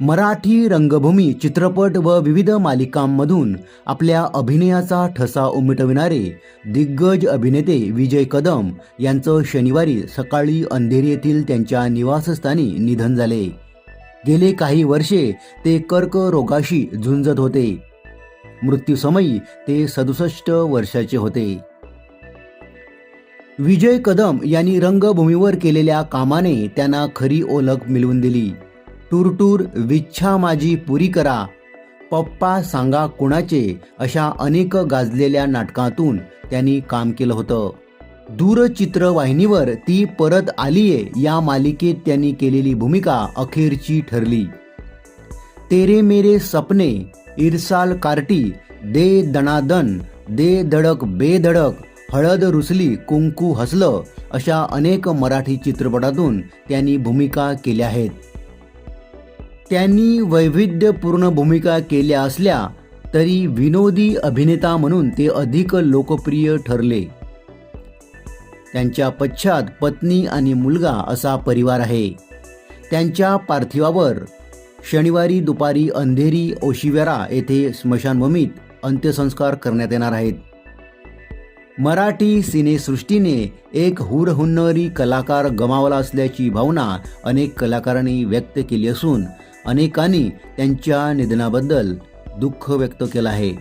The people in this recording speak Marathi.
मराठी रंगभूमी चित्रपट व विविध मालिकांमधून आपल्या अभिनयाचा ठसा उमटविणारे दिग्गज अभिनेते विजय कदम यांचं शनिवारी सकाळी अंधेरी येथील त्यांच्या निवासस्थानी निधन झाले. गेले काही वर्षे ते कर्करोगाशी झुंजत होते. मृत्यूसमयी ते सदुसष्ट वर्षाचे होते. विजय कदम यांनी रंगभूमीवर केलेल्या कामाने त्यांना खरी ओळख मिळवून दिली. टूरटूर विच्छा माझी पुरी करा. पप्पा सांगा कुणाचे अशा अनेक गाजलेल्या नाटकातून त्यांनी काम केलं होतं. दूरचित्रवाहिनीवर ती परत आलीये या मालिकेत त्यांनी केलेली भूमिका अखेरची ठरली. तेरे मेरे सपने इरसाल कार्टी दे दणादन दे धडक बेधडक हळद रुसली कुंकू हसलं अशा अनेक मराठी चित्रपटातून त्यांनी भूमिका केल्या आहेत. त्यांनी वैविध्यपूर्ण भूमिका केल्या असल्या तरी विनोदी अभिनेता म्हणून ते अधिक लोकप्रिय ठरले. त्यांच्या पश्चात पत्नी आणि मुलगा असा परिवार आहे. त्यांच्या पार्थिवावर शनिवारी दुपारी अंधेरी ओशिवेरा येथे स्मशानभूमीत अंत्यसंस्कार करण्यात येणार आहेत. मराठी सिनेसृष्टीने एक हुरहुन्नरी कलाकार गमावला असल्याची भावना अनेक कलाकारांनी व्यक्त केली असून अनेकांनी त्यांच्या निधनाबद्दल दुःख व्यक्त केलं आहे.